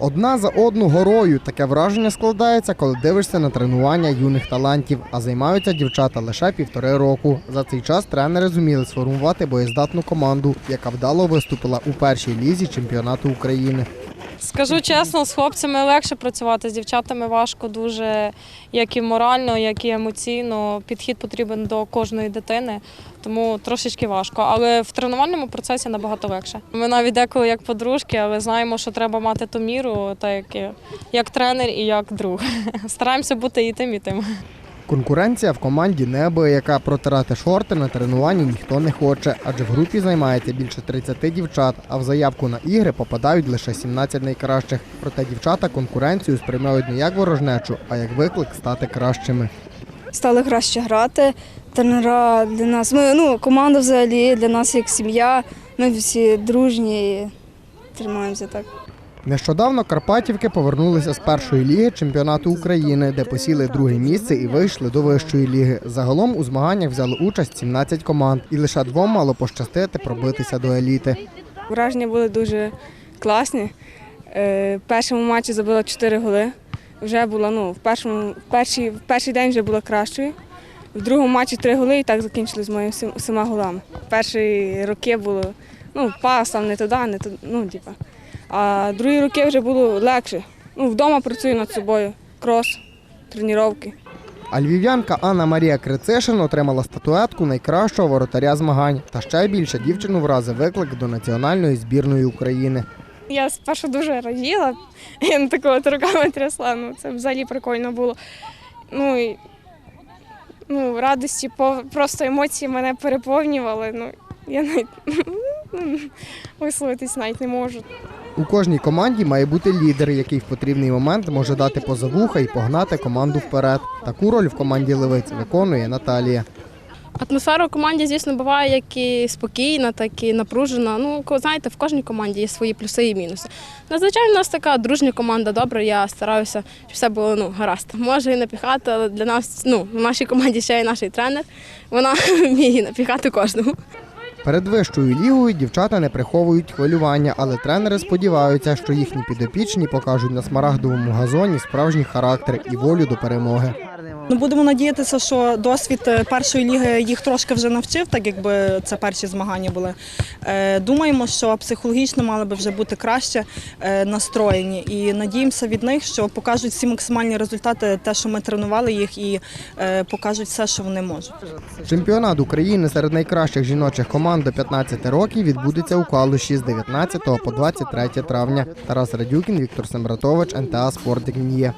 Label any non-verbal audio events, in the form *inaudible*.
Одна за одну горою таке враження складається, коли дивишся на тренування юних талантів. А займаються дівчата лише півтори року. За цей час тренери зуміли сформувати боєздатну команду, яка вдало виступила у першій лізі чемпіонату України. Скажу чесно, з хлопцями легше працювати, з дівчатами важко дуже, як і морально, як і емоційно. Підхід потрібен до кожної дитини, тому трошечки важко. Але в тренувальному процесі набагато легше. Ми навіть деколи як подружки, але знаємо, що треба мати ту міру, так як, як тренер і як друг. *laughs* Стараємося бути і тим, і тим. Конкуренція в команді неабияка. Протирати шорти на тренуванні ніхто не хоче, адже в групі займається більше 30 дівчат, а в заявку на ігри попадають лише 17 найкращих. Проте дівчата конкуренцію сприймають не як ворожнечу, а як виклик стати кращими. стали краще грати. Тренера для нас, ми, ну, команда взагалі для нас як сім'я. Ми всі дружні і тримаємося так. Нещодавно Карпатівки повернулися з першої ліги чемпіонату України, де посіли друге місце і вийшли до вищої ліги. Загалом у змаганнях взяли участь 17 команд, і лише двом мало пощастити пробитися до еліти. Враження були дуже класні. Е, В першому матчі забила 4 голи. Вже була, ну, в першому, в перший, в перший день вже була кращою. В другому матчі 3 голи і так закінчили з моїми сім- сіма голами. Перші роки було ну, пас там не туди, не туди, ну, типа. А другі роки вже було легше. Ну, вдома працюю над собою. Крос, тренування. А львів'янка Анна Марія Крицишин отримала статуетку найкращого воротаря змагань. Та ще більше дівчину вразив виклик до національної збірної України. Я спершу дуже раділа, я на такого от руками трясла. Ну, це взагалі прикольно було. Ну, і, ну, радості, по- просто емоції мене переповнювали. Ну, я навіть ну, висловитись навіть не можу. У кожній команді має бути лідер, який в потрібний момент може дати поза вуха і погнати команду вперед. Таку роль в команді Левиць виконує Наталія. Атмосфера у команді, звісно, буває як і спокійна, так і напружена. Ну, знаєте, в кожній команді є свої плюси і мінуси. Надзвичайно, у нас така дружня команда, добре, я стараюся, щоб все було ну, гаразд. Може і напіхати, але для нас, ну, в нашій команді ще є наш тренер. Вона *laughs* вміє напіхати кожному. Перед вищою лігою дівчата не приховують хвилювання, але тренери сподіваються, що їхні підопічні покажуть на смарагдовому газоні справжній характер і волю до перемоги. Ну, будемо надіятися, що досвід е, першої ліги їх трошки вже навчив, так якби це перші змагання були. Е, Думаємо, що психологічно мали би вже бути краще е, настроєні. І надіємося від них, що покажуть всі максимальні результати, те, що ми тренували їх, і покажуть все, що вони можуть. Чемпіонат України серед найкращих жіночих команд до 15 років відбудеться у Калуші з 19 по 23 травня. Тарас Радюкін, Віктор Сембратович, НТА Спорт Дніє.